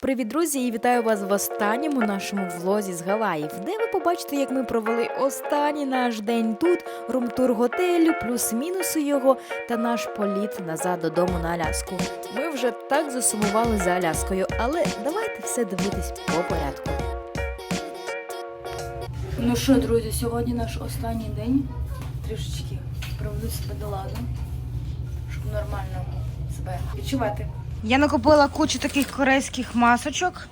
Привіт, друзі! І вітаю вас в останньому нашому влозі з Гаваїв, де ви побачите, як ми провели останній наш день тут, румтур готелю, плюс-мінуси його та наш політ назад додому на Аляску. Ми вже так засумували за Аляскою, але давайте все дивитись по порядку. Ну що, друзі, сьогодні наш останній день. Трішечки приведу себе до ладу, щоб нормально себе відчувати. Я накупила кучу таких корейських масочок.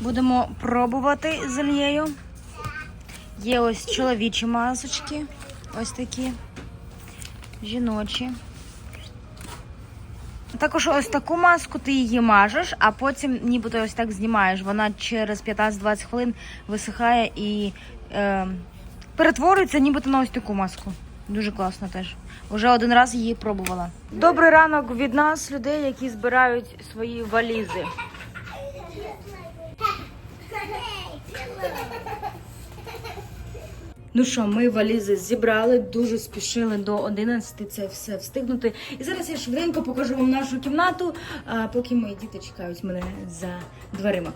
Будемо пробувати з олією. Є ось чоловічі масочки. Ось такі. Жіночі. Також ось таку маску ти її мажеш, а потім нібито ось так знімаєш. Вона через 15-20 хвилин висихає і е, перетворюється нібито на ось таку маску. Дуже класно теж. Уже один раз її пробувала. Добрий ранок від нас, людей, які збирають свої валізи. Ну що, ми валізи зібрали, дуже спішили до 11 це все встигнути. І зараз я швиденько покажу вам нашу кімнату, поки мої діти чекають мене за дверима.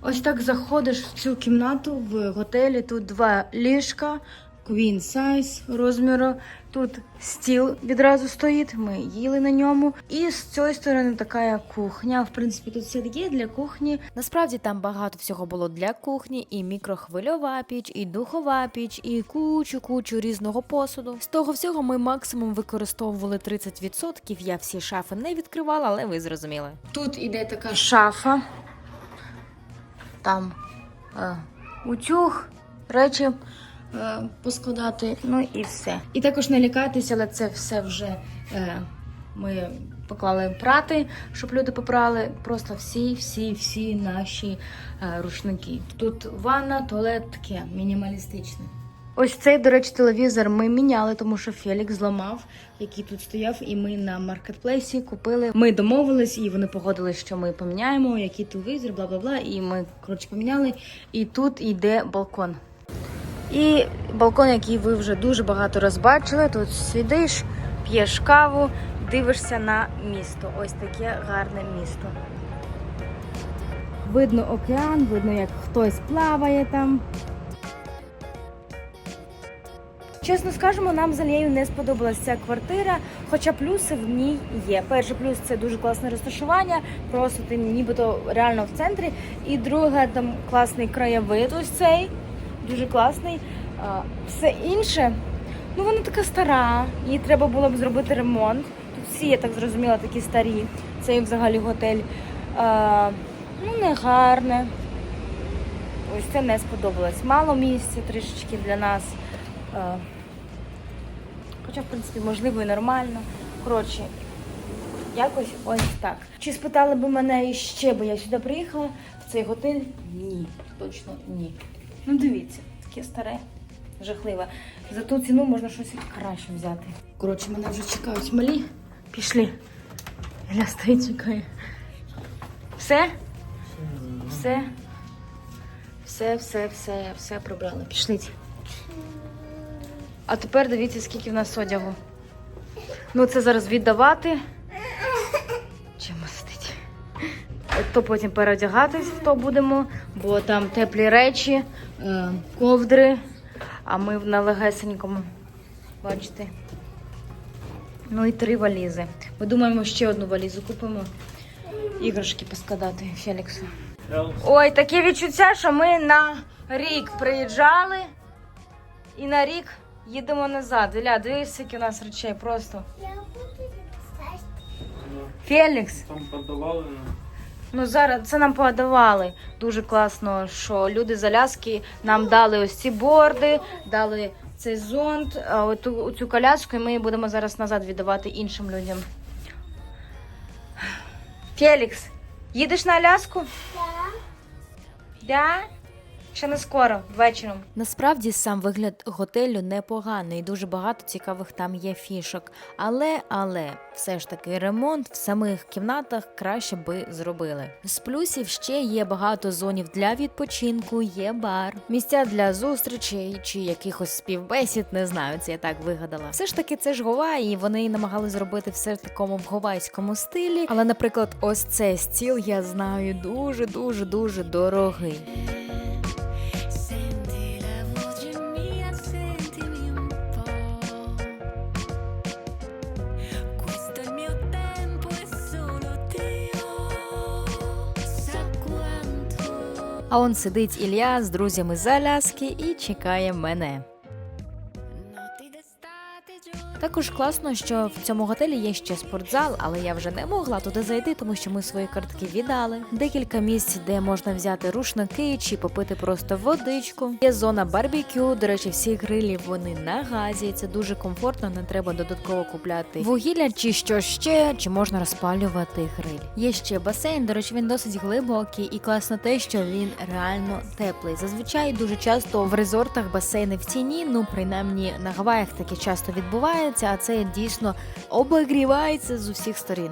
Ось так заходиш в цю кімнату в готелі. Тут два ліжка, queen size розміру. Тут стіл відразу стоїть. Ми їли на ньому. І з цієї сторони така кухня. В принципі, тут все є для кухні. Насправді там багато всього було для кухні, і мікрохвильова піч, і духова піч, і кучу кучу різного посуду. З того всього ми максимум використовували 30%. Я всі шафи не відкривала, але ви зрозуміли. Тут іде така шафа. Там е, утюг, речі е, поскладати, ну і все. І також не лякайтеся, але це все вже е, ми поклали прати, щоб люди попрали. Просто всі, всі, всі наші е, рушники. Тут ванна, туалет таке мінімалістичне. Ось цей, до речі, телевізор ми міняли, тому що Фелікс зламав, який тут стояв, і ми на маркетплейсі купили. Ми домовились, і вони погодились, що ми поміняємо, який телевізор, бла бла бла. І ми коротше поміняли. І тут йде балкон. І балкон, який ви вже дуже багато раз бачили. Тут сидиш, п'єш каву, дивишся на місто. Ось таке гарне місто. Видно океан, видно, як хтось плаває там. Чесно скажемо, нам з Алією не сподобалася ця квартира, хоча плюси в ній є. Перший плюс це дуже класне розташування, просто ти нібито реально в центрі. І друге, там класний краєвид, ось цей, дуже класний. Все інше, ну вона така стара, їй треба було б зробити ремонт. Тут всі, я так зрозуміла, такі старі. Це і взагалі готель. Ну, не гарне. Ось це не сподобалось. Мало місця трішечки для нас. Хоча, в принципі, можливо, і нормально. Коротше, якось ось так. Чи спитали б мене іще, бо я сюди приїхала в цей готель? Ні, точно ні. Ну, дивіться, таке старе, жахливе. За ту ціну можна щось краще взяти. Коротше, мене вже чекають малі. Пішли. Ля стоїть, чекає. Все? Все? Все, все, все, все прибрали. Пішліть. А тепер дивіться, скільки в нас одягу. Ну, це зараз віддавати. Чи мастить? То потім переодягатись, то будемо, бо там теплі речі, ковдри, а ми на легесенькому. Бачите? Ну і три валізи. Ми думаємо, ще одну валізу купимо. Іграшки поскладати Феліксу. Ой, таке відчуття, що ми на рік приїжджали і на рік їдемо назад. Іля, дивись, скільки у нас речей просто. Фелікс, Там подавали ну зараз це нам подавали. Дуже класно, що люди з Аляски нам дали ось ці борди, дали цей зонт, оту цю коляску, і ми її будемо зараз назад віддавати іншим людям. Фелікс, їдеш на Аляску? Да. Ще не скоро, вечором. Насправді сам вигляд готелю непоганий, дуже багато цікавих там є фішок. Але, але все ж таки ремонт в самих кімнатах краще би зробили. З плюсів ще є багато зонів для відпочинку, є бар, місця для зустрічей чи якихось співбесід. Не знаю, це я так вигадала. Все ж таки, це ж Гаваї, і вони намагали зробити все в такому в гавайському стилі. Але, наприклад, ось цей стіл я знаю дуже дуже дуже дорогий. А он сидить Ілля з друзями з Аляски і чекає мене. Також класно, що в цьому готелі є ще спортзал, але я вже не могла туди зайти, тому що ми свої картки віддали. Декілька місць, де можна взяти рушники чи попити просто водичку. Є зона барбекю. До речі, всі грилі вони на газі. Це дуже комфортно, не треба додатково купляти вугілля чи що ще, чи можна розпалювати гриль. Є ще басейн. До речі, він досить глибокий і класно те, що він реально теплий. Зазвичай дуже часто в резортах басейни в ціні. Ну принаймні на Гаваях таке часто відбувається, а це дійсно обігрівається з усіх сторін.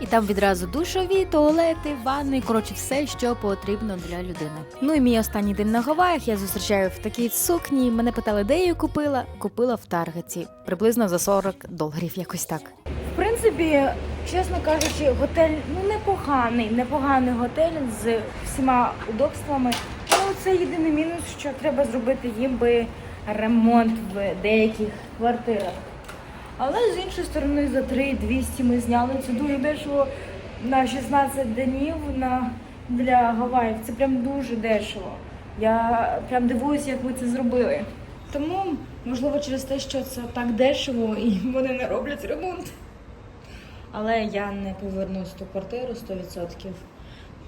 І там відразу душові, туалети, ванни, коротше, все, що потрібно для людини. Ну і мій останній день на Гаваях я зустрічаю в такій сукні. Мене питали, де я її купила. Купила в Таргеті, приблизно за 40 доларів, якось так. В принципі, чесно кажучи, готель ну непоганий, непоганий готель з всіма удобствами. Ну, це єдиний мінус, що треба зробити їм би ремонт в деяких квартирах. Але з іншої сторони, за 3200 ми зняли це дуже дешево на 16 днів на, для Гаваїв. Це прям дуже дешево. Я прям дивуюся, як ви це зробили. Тому, можливо, через те, що це так дешево і вони не роблять ремонт. Але я не повернусь ту квартиру 100%.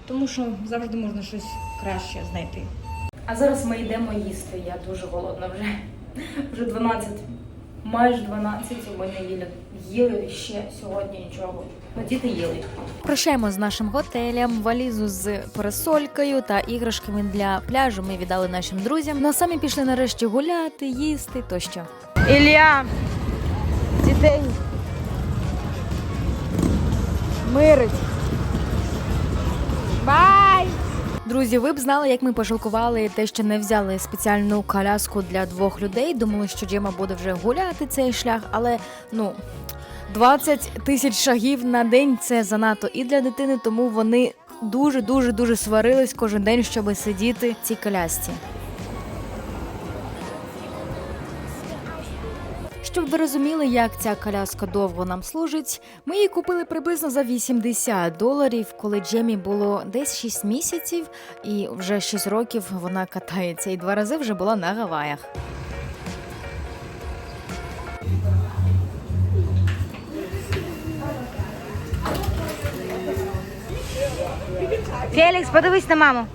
Тому що завжди можна щось краще знайти. А зараз ми йдемо їсти. Я дуже голодна вже. Вже 12, майже 12, і ми не їли. Їли ще сьогодні нічого. Ну, діти їли. Прощаємо з нашим готелем, валізу з парасолькою та іграшками для пляжу. Ми віддали нашим друзям. Ну а самі пішли нарешті гуляти, їсти тощо. Ілля! Дітей! Мирить! Бай! Друзі, ви б знали, як ми пожалкували те, що не взяли спеціальну коляску для двох людей. Думали, що Джема буде вже гуляти цей шлях, але ну. 20 тисяч шагів на день це занадто і для дитини, тому вони дуже дуже дуже сварились кожен день, щоб сидіти в цій колясці. Щоб ви розуміли, як ця коляска довго нам служить, ми її купили приблизно за 80 доларів, коли Джемі було десь 6 місяців, і вже 6 років вона катається, і два рази вже була на Гаваях. Фелікс, подивись на маму.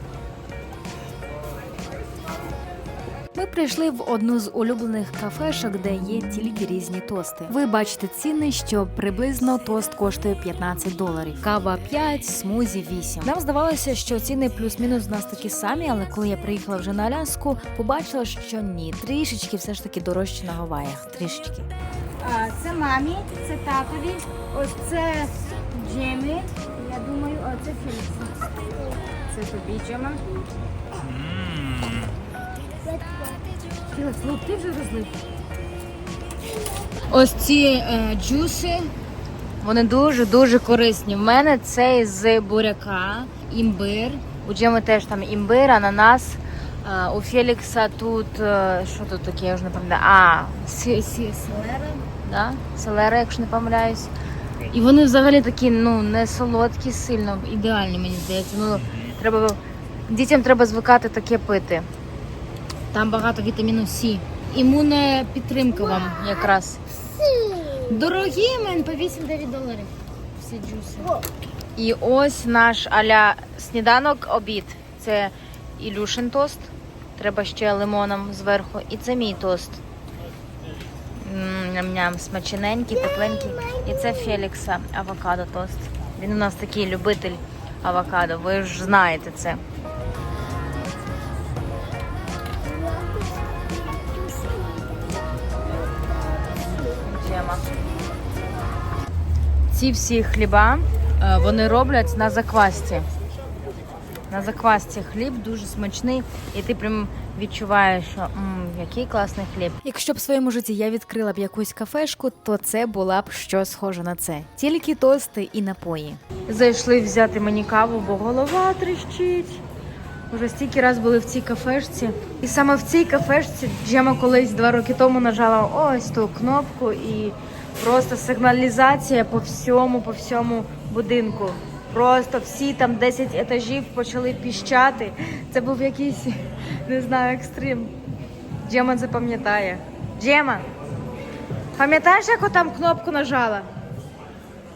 Ми прийшли в одну з улюблених кафешок, де є тільки різні тости. Ви бачите ціни, що приблизно тост коштує 15 доларів, кава 5, смузі 8. Нам здавалося, що ціни плюс-мінус в нас такі самі, але коли я приїхала вже на Аляску, побачила, що ні, трішечки все ж таки дорожче на Гаваях. Трішечки. Це мамі, це татові, ось це Джемі. Я думаю, а це Фелікс. Це тобі, Джема. Фелікс, ну ти вже розлив. Ось ці е, джуси. Вони дуже дуже корисні. В мене цей з буряка, імбир. У Джеми теж там імбир, ананас. А, у Фелікса тут е, що тут таке, я вже не пам'ятаю. А, сі, сі, селера, да? селера, якщо не помиляюсь. І вони взагалі такі, ну, не солодкі сильно, ідеальні, мені здається. Ну, треба, дітям треба звикати таке пити. Там багато вітаміну С. Імунна підтримка вам якраз. Дорогі мен по 8-9 доларів. Всі джуси. І ось наш аля сніданок, обід. Це Ілюшин тост. Треба ще лимоном зверху. І це мій тост. Ням-ням, смачненький, тепленький. І це Фелікса авокадо тост. Він у нас такий любитель авокадо, ви ж знаєте це. Ці всі хліба е, вони роблять на заквасті. На заквасті хліб дуже смачний, і ти прям відчуваєш, що м, який класний хліб. Якщо б в своєму житті я відкрила б якусь кафешку, то це була б щось схоже на це. Тільки тости і напої. Зайшли взяти мені каву, бо голова тріщить. Уже стільки раз були в цій кафешці. І саме в цій кафешці Джема колись два роки тому нажала ось ту кнопку і просто сигналізація по всьому, по всьому будинку. Просто всі там 10 етажів почали піщати. Це був якийсь, не знаю, екстрим. Джема це пам'ятає. Джема, пам'ятаєш, як там кнопку нажала?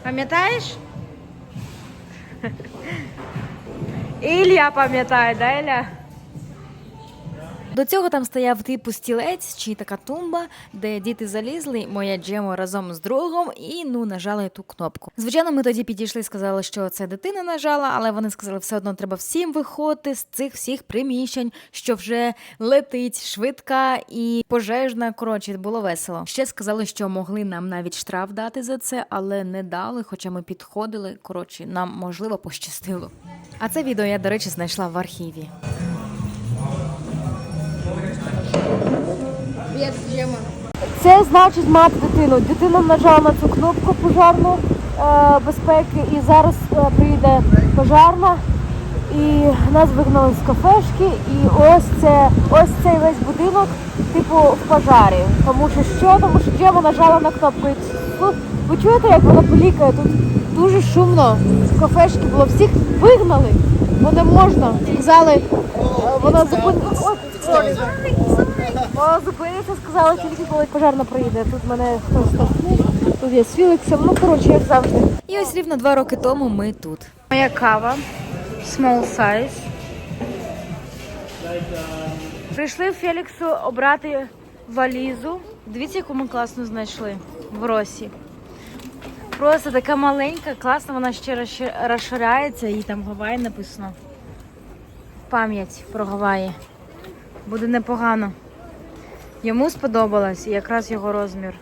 Пам'ятаєш? Ілля пам'ятає, да, Ілля? До цього там стояв типу стілець чи така тумба, де діти залізли, моя Джема разом з другом і ну нажали ту кнопку. Звичайно, ми тоді підійшли, сказали, що це дитина нажала, але вони сказали, все одно треба всім виходити з цих всіх приміщень, що вже летить швидка і пожежна. Коротше, було весело. Ще сказали, що могли нам навіть штраф дати за це, але не дали, хоча ми підходили. Коротше, нам можливо пощастило. А це відео я, до речі, знайшла в архіві. Це значить мати дитину. Дитина нажала на цю кнопку пожарну е, безпеки, і зараз е, прийде пожарна. І нас вигнали з кафешки, і ось це ось цей весь будинок, типу, в пожарі. Тому що що? Тому що Джема нажала на кнопку. І тут, ви чуєте, як вона полікає? Тут дуже шумно. З кафешки було всіх вигнали, бо не можна. Сказали, е, вона зупинилася. Вона зупиниться, сказала, тільки коли пожарна приїде. Тут мене хтось штовхнув, тут є з Філіксом, ну коротше, як завжди. І ось рівно два роки тому ми тут. Моя кава, small size. Прийшли в Феліксу обрати валізу. Дивіться, яку ми класно знайшли в Росі. Просто така маленька, класна, вона ще розширяється, і там Гаваї написано. Пам'ять про Гаваї. Буде непогано. Йому сподобалось якраз його розмір.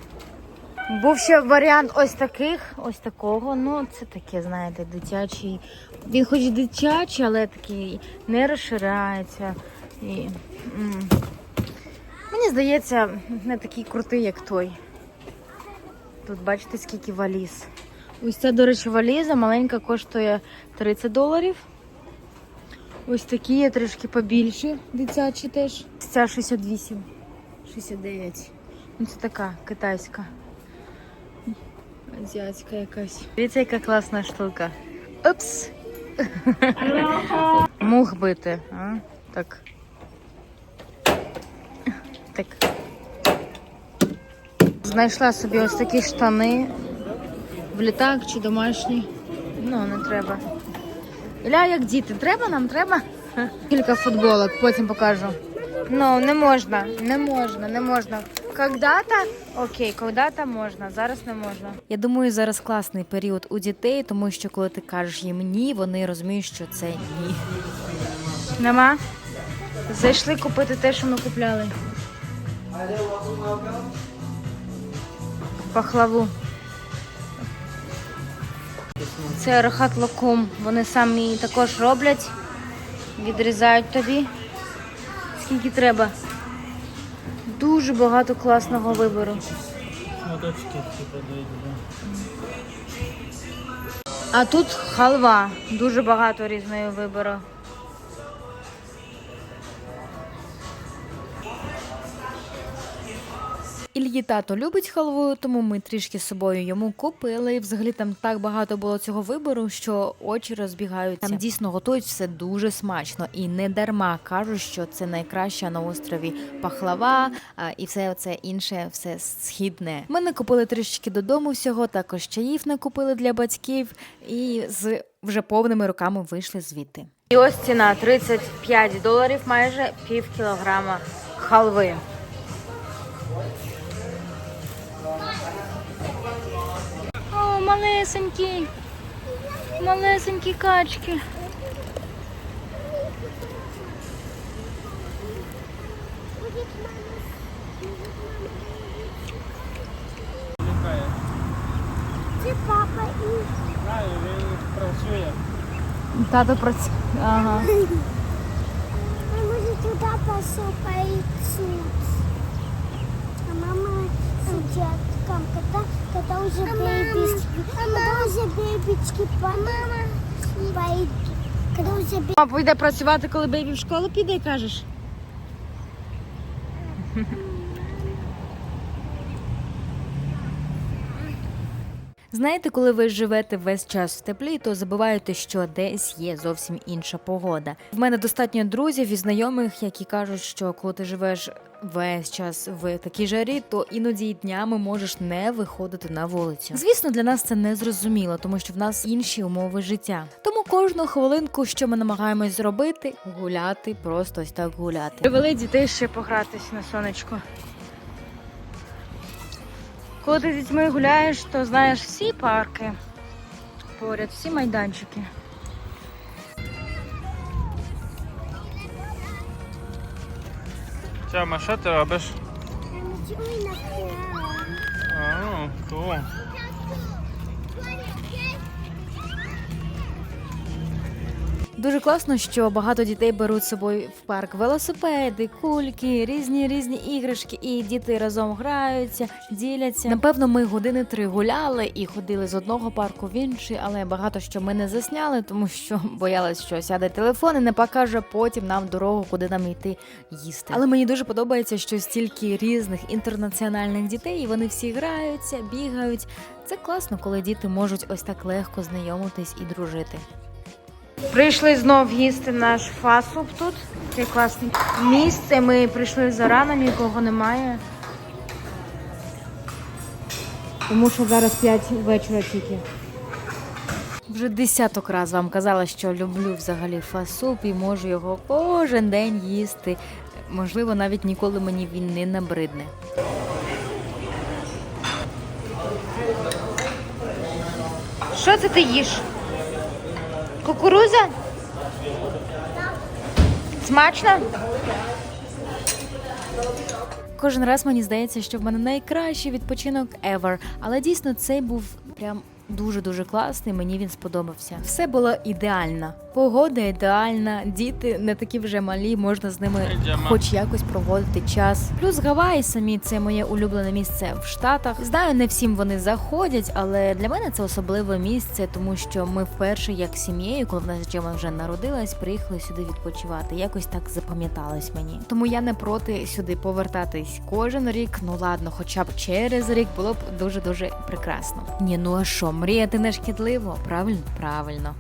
Був ще варіант ось таких, ось такого. Ну, це таке, знаєте, дитячий. Він хоч дитячий, але такий не розширяється. І. Мені здається, не такий крутий, як той. Тут бачите, скільки валіз. Ось ця, до речі, валіза маленька коштує 30 доларів. Ось такі є трішки побільші, дитячі теж. Ця 68, 69. Ну, це така китайська. Азіатська якась. Дивіться, яка класна штука. Упс. Мух бити. А? Так. Так. Знайшла собі ось такі штани. В літак чи домашні. Ну, не треба. Ілля, як діти, треба нам? Треба? Кілька футболок, потім покажу. Ну, не можна, не можна, не можна. Когда-то, окей, когда-то можна, зараз не можна. Я думаю, зараз класний період у дітей, тому що коли ти кажеш їм ні, вони розуміють, що це ні. Нема? Зайшли купити те, що ми купляли. Пахлаву. Це рахат локум. Вони самі також роблять. Відрізають тобі. Скільки треба. Дуже багато класного вибору. А тут халва. Дуже багато різної вибору. Ільї тато любить халву, тому ми трішки з собою йому купили. І взагалі там так багато було цього вибору, що очі розбігаються. Там дійсно готують все дуже смачно і не дарма кажуть, що це найкраща на острові пахлава а, і все це інше, все східне. Ми не купили трішечки додому всього, також чаїв не купили для батьків і з вже повними руками вийшли звідти. І ось ціна 35 доларів, майже пів кілограма халви. О, малесенькі, малесенькі качки. Це папа і Знаю, він працює. Тато працює. Ага. ми може туди посопають суд. А мама с детком, когда, когда уже бейбички, когда уже бейбички пойдут, когда уже бей- Мама піде працювати, коли бейбі в школу піде, кажеш? Знаєте, коли ви живете весь час в теплі, то забуваєте, що десь є зовсім інша погода. В мене достатньо друзів і знайомих, які кажуть, що коли ти живеш весь час в такій жарі, то іноді й днями можеш не виходити на вулицю. Звісно, для нас це не зрозуміло, тому що в нас інші умови життя. Тому кожну хвилинку, що ми намагаємось зробити, гуляти, просто ось так гуляти. Привели дітей ще погратись на сонечку. Коли ти з дітьми гуляєш, то знаєш всі парки поряд, всі майданчики. Тьома, що ти робиш? Нічого на А, то. Дуже класно, що багато дітей беруть з собою в парк велосипеди, кульки, різні різні іграшки, і діти разом граються, діляться. Напевно, ми години три гуляли і ходили з одного парку в інший, але багато що ми не засняли, тому що боялись, що сяде телефон і не покаже потім нам дорогу, куди нам йти їсти. Але мені дуже подобається, що стільки різних інтернаціональних дітей, і вони всі граються, бігають. Це класно, коли діти можуть ось так легко знайомитись і дружити. Прийшли знов їсти наш фасуп тут. Це класне місце. Ми прийшли зарано, нікого немає. Тому що зараз 5 вечора тільки. Вже десяток раз вам казала, що люблю взагалі фасуп і можу його кожен день їсти. Можливо, навіть ніколи мені він не набридне. Що це ти їш? Кукуруза? Смачно? Кожен раз мені здається, що в мене найкращий відпочинок ever. Але дійсно цей був прям дуже дуже класний. Мені він сподобався. Все було ідеально. Погода ідеальна, діти не такі вже малі, можна з ними хоч якось проводити час. Плюс Гаваї самі це моє улюблене місце в Штатах. Знаю, не всім вони заходять, але для мене це особливе місце, тому що ми вперше, як сім'єю, коли в нас Джема вже народилась, приїхали сюди відпочивати. Якось так запам'яталось мені. Тому я не проти сюди повертатись кожен рік. Ну ладно, хоча б через рік було б дуже дуже прекрасно. Ні, ну а що, мріяти не шкідливо? Правильно, правильно.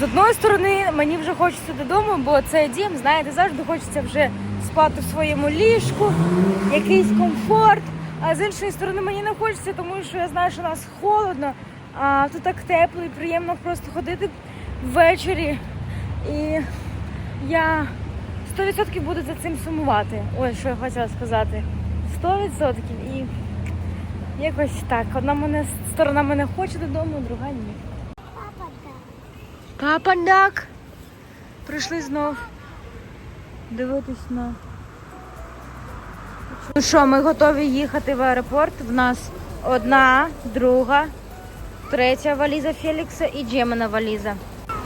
З одної сторони, мені вже хочеться додому, бо це дім, знаєте, завжди хочеться вже спати в своєму ліжку, якийсь комфорт. А з іншої сторони, мені не хочеться, тому що я знаю, що у нас холодно, а тут так тепло і приємно просто ходити ввечері. І я 100% буду за цим сумувати. Ой, що я хотіла сказати. 100% і якось так. Одна мене сторона мене хоче додому, друга ні. Папа, да. Прийшли знов дивитись на. Ну що, ми готові їхати в аеропорт. В нас одна, друга, третя валіза Фелікса і Джемина валіза.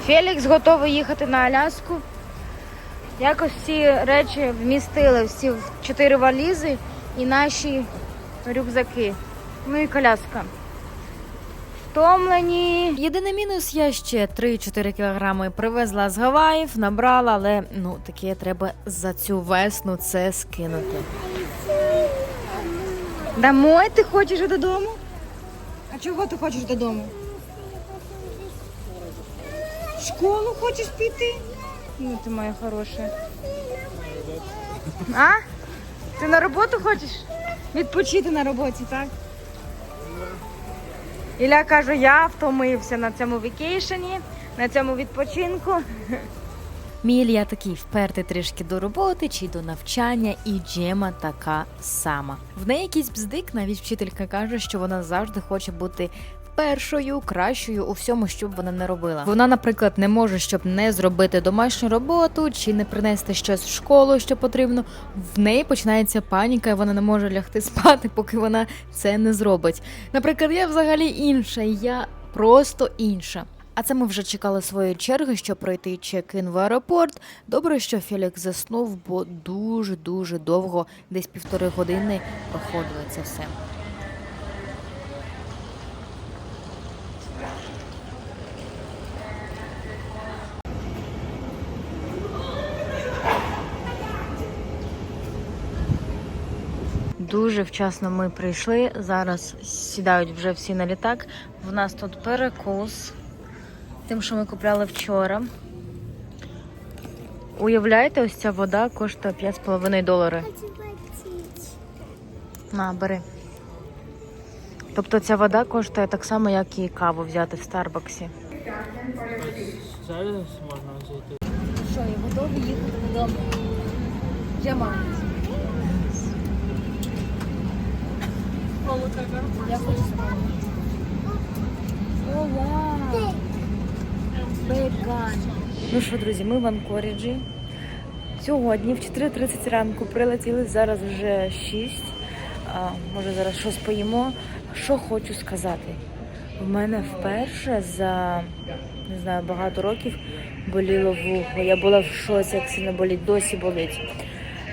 Фелікс готовий їхати на Аляску. Якось всі речі вмістили всі в чотири валізи і наші рюкзаки. Ну і коляска. Втомлені. Єдиний мінус, я ще 3-4 кілограми привезла з Гаваїв, набрала, але ну таке треба за цю весну це скинути. Домой ти хочеш додому? А чого ти хочеш додому? В школу хочеш піти? Ну ти моя хороша. А? Ти на роботу хочеш? Відпочити на роботі, так? Ілля каже, я втомився на цьому вікейшені, на цьому відпочинку. Мій Ілля такий впертий трішки до роботи чи до навчання, і Джема така сама. В неї якийсь бздик, навіть вчителька каже, що вона завжди хоче бути першою, кращою у всьому, що б вона не робила. Вона, наприклад, не може, щоб не зробити домашню роботу чи не принести щось в школу, що потрібно. В неї починається паніка, і вона не може лягти спати, поки вона це не зробить. Наприклад, я взагалі інша, я просто інша. А це ми вже чекали своєї черги, щоб пройти чек-ін в аеропорт. Добре, що Фелікс заснув, бо дуже дуже довго, десь півтори години, проходило це все. Дуже вчасно ми прийшли. Зараз сідають вже всі на літак. В нас тут перекус. Тим, що ми купляли вчора. Уявляєте, ось ця вода коштує 5,5 долари. Хочу. На, бери. Тобто ця вода коштує так само, як і каву взяти в Старбаксі. Зараз можна зайти. Що, я готові їхати додому? Вже мама. Я хочу. Ну що, друзі, ми в Анкоріджі. Сьогодні в 4.30 ранку прилетіли, зараз вже 6. А, може зараз щось поїмо. Що хочу сказати. В мене вперше за не знаю, багато років боліло вухо. Я була в шоці, як сильно болить, досі болить,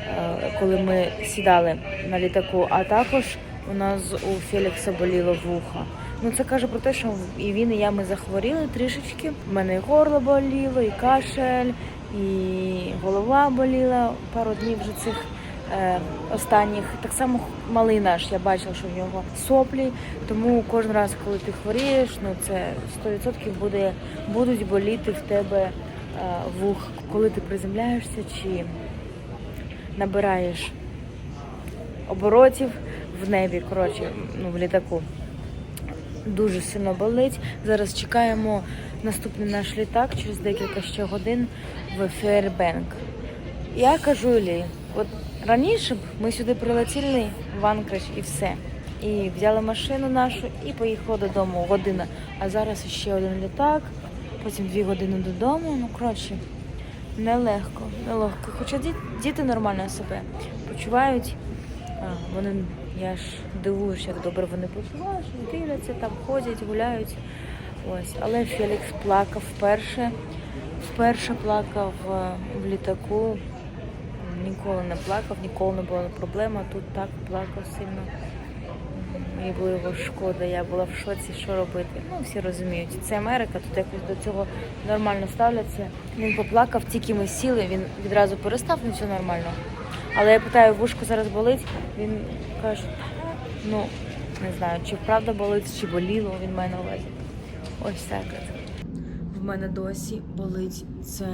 е, коли ми сідали на літаку. А також у нас у Фелікса боліло вухо. Ну це каже про те, що і він, і я ми захворіли трішечки. У мене і горло боліло, і кашель, і голова боліла пару днів вже цих е, останніх. Так само малий наш, я бачила, що в нього соплі. Тому кожен раз, коли ти хворієш, ну це 100% буде, будуть боліти в тебе е, вух, коли ти приземляєшся чи набираєш оборотів в небі, коротше, ну в літаку. Дуже сильно болить. Зараз чекаємо наступний наш літак через декілька ще годин в Фейербенк. Я кажу Ілі, от раніше б ми сюди прилетіли в Анкридж і все. І взяли машину нашу і поїхали додому година. А зараз ще один літак, потім дві години додому. Ну коротше, нелегко, нелегко. Хоча діти, нормально себе почувають. Вони, я ж дивуюся, як добре вони почувають, дивляться, там ходять, гуляють. Ось. Але Фелікс плакав вперше. Вперше плакав е, в літаку. Ніколи не плакав, ніколи не була проблема. Тут так плакав сильно. Мені було його шкода, я була в шоці, що робити. Ну, всі розуміють. Це Америка, тут якось до цього нормально ставляться. Він поплакав, тільки ми сіли, він відразу перестав, ну все нормально. Але я питаю, вушко зараз болить, він каже, ну, не знаю, чи правда болить, чи боліло, він має на увазі. Ось так. В мене досі болить це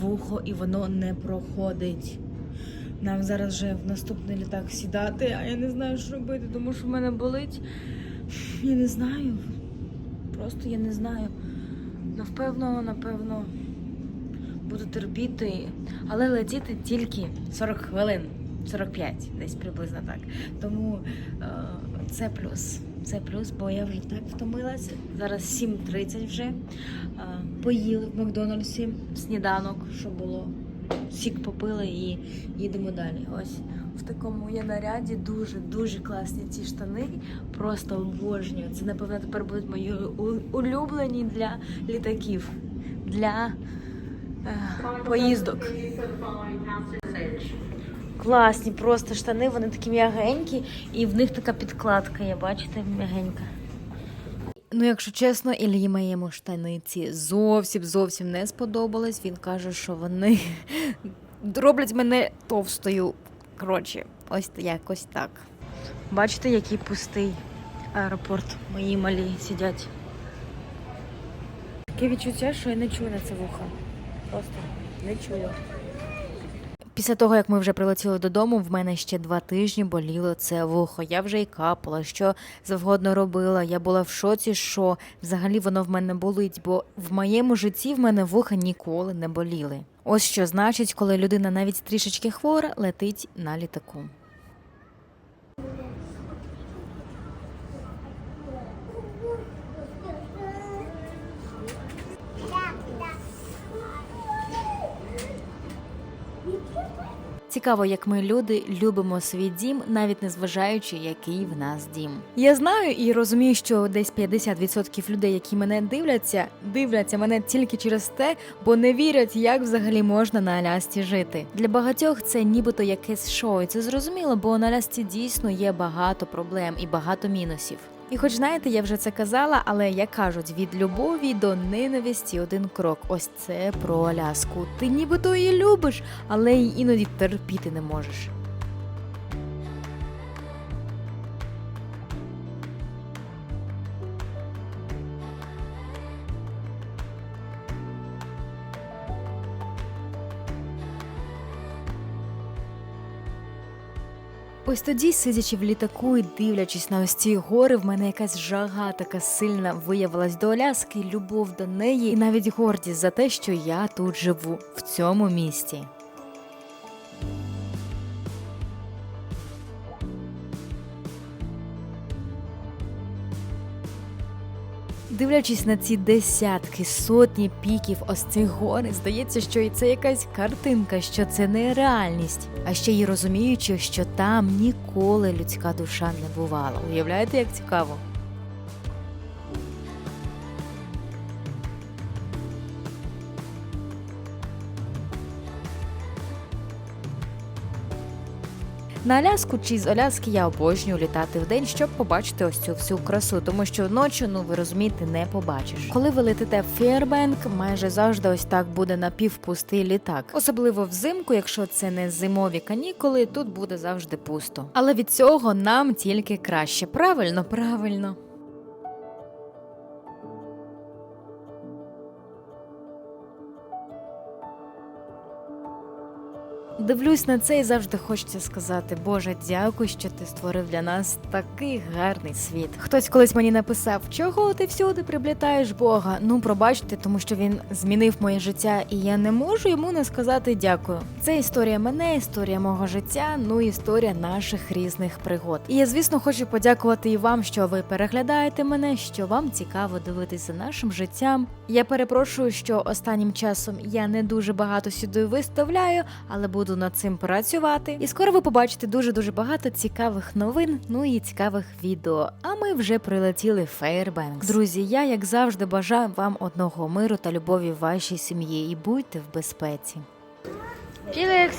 вухо і воно не проходить. Нам зараз вже в наступний літак сідати, а я не знаю, що робити, тому що в мене болить. Я не знаю. Просто я не знаю. Напевно, напевно, буду терпіти, але летіти тільки 40 хвилин, 45, десь приблизно так. Тому е, це плюс. Це плюс, бо я вже так втомилася. Зараз 7.30 вже. Е, поїли в Макдональдсі сніданок, що було. Сік попили і їдемо далі. Ось в такому я наряді дуже дуже класні ці штани. Просто обожнюю. Це напевно тепер будуть мої улюблені для літаків, для поїздок. Класні просто штани, вони такі м'ягенькі, і в них така підкладка, є, бачите, м'ягенька. Ну, якщо чесно, Іллі моєму штаниці зовсім зовсім не сподобались. Він каже, що вони роблять мене товстою. Коротше, ось якось так. Бачите, який пустий аеропорт. Мої малі сидять. Таке відчуття, що я не чую на це вуха. Просто не чую. Після того, як ми вже прилетіли додому, в мене ще два тижні боліло це вухо. Я вже й капала, що завгодно робила. Я була в шоці, що взагалі воно в мене болить, бо в моєму житті в мене вуха ніколи не боліли. Ось що значить, коли людина навіть трішечки хвора летить на літаку. Цікаво, як ми люди любимо свій дім, навіть не зважаючи, який в нас дім. Я знаю і розумію, що десь 50% людей, які мене дивляться, дивляться мене тільки через те, бо не вірять, як взагалі можна на Алясці жити. Для багатьох це нібито якесь шоу, і це зрозуміло, бо на Алясці дійсно є багато проблем і багато мінусів. І хоч знаєте, я вже це казала, але як кажуть, від любові до ненависті один крок. Ось це про Аляску. Ти нібито її любиш, але й іноді терпіти не можеш. Ось тоді, сидячи в літаку і дивлячись на ось ці гори, в мене якась жага така сильна виявилась до Аляски, любов до неї, і навіть гордість за те, що я тут живу, в цьому місті. Дивлячись на ці десятки, сотні піків ось цих гори, здається, що і це якась картинка, що це не реальність. А ще й розуміючи, що там ніколи людська душа не бувала. Уявляєте, як цікаво? На Аляску чи з Аляски я обожнюю літати в день, щоб побачити ось цю всю красу, тому що ночі, ну ви розумієте, не побачиш. Коли ви летите в Фейербенк, майже завжди ось так буде напівпустий літак. Особливо взимку, якщо це не зимові канікули, тут буде завжди пусто. Але від цього нам тільки краще. Правильно, правильно. Дивлюсь на це і завжди хочеться сказати: Боже, дякую, що ти створив для нас такий гарний світ. Хтось колись мені написав, чого ти всюди приплітаєш Бога. Ну, пробачте, тому що він змінив моє життя, і я не можу йому не сказати дякую. Це історія мене, історія мого життя, ну історія наших різних пригод. І я, звісно, хочу подякувати і вам, що ви переглядаєте мене, що вам цікаво дивитися нашим життям. Я перепрошую, що останнім часом я не дуже багато сюди виставляю, але буду над цим працювати. І скоро ви побачите дуже дуже багато цікавих новин, ну і цікавих відео. А ми вже прилетіли в Фейербенкс. Друзі, я як завжди бажаю вам одного миру та любові в вашій сім'ї і будьте в безпеці. Філікс!